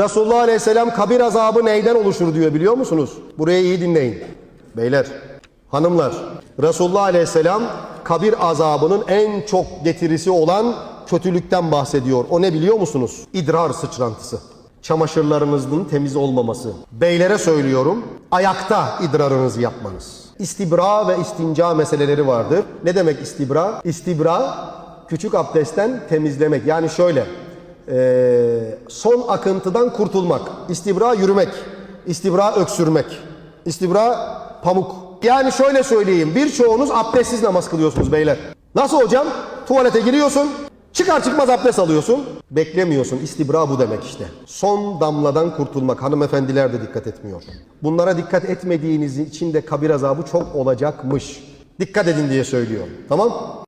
Resulullah Aleyhisselam kabir azabı neyden oluşur diyor biliyor musunuz? Burayı iyi dinleyin. Beyler, hanımlar. Resulullah Aleyhisselam kabir azabının en çok getirisi olan kötülükten bahsediyor. O ne biliyor musunuz? İdrar sıçrantısı. Çamaşırlarınızın temiz olmaması. Beylere söylüyorum, ayakta idrarınızı yapmanız. İstibra ve istinca meseleleri vardır. Ne demek istibra? İstibra, küçük abdestten temizlemek. Yani şöyle, ee, son akıntıdan kurtulmak. İstibra yürümek. İstibra öksürmek. İstibra pamuk. Yani şöyle söyleyeyim. Birçoğunuz abdestsiz namaz kılıyorsunuz beyler. Nasıl hocam? Tuvalete giriyorsun. Çıkar çıkmaz abdest alıyorsun. Beklemiyorsun. İstibra bu demek işte. Son damladan kurtulmak. Hanımefendiler de dikkat etmiyor. Bunlara dikkat etmediğiniz için de kabir azabı çok olacakmış. Dikkat edin diye söylüyor. Tamam?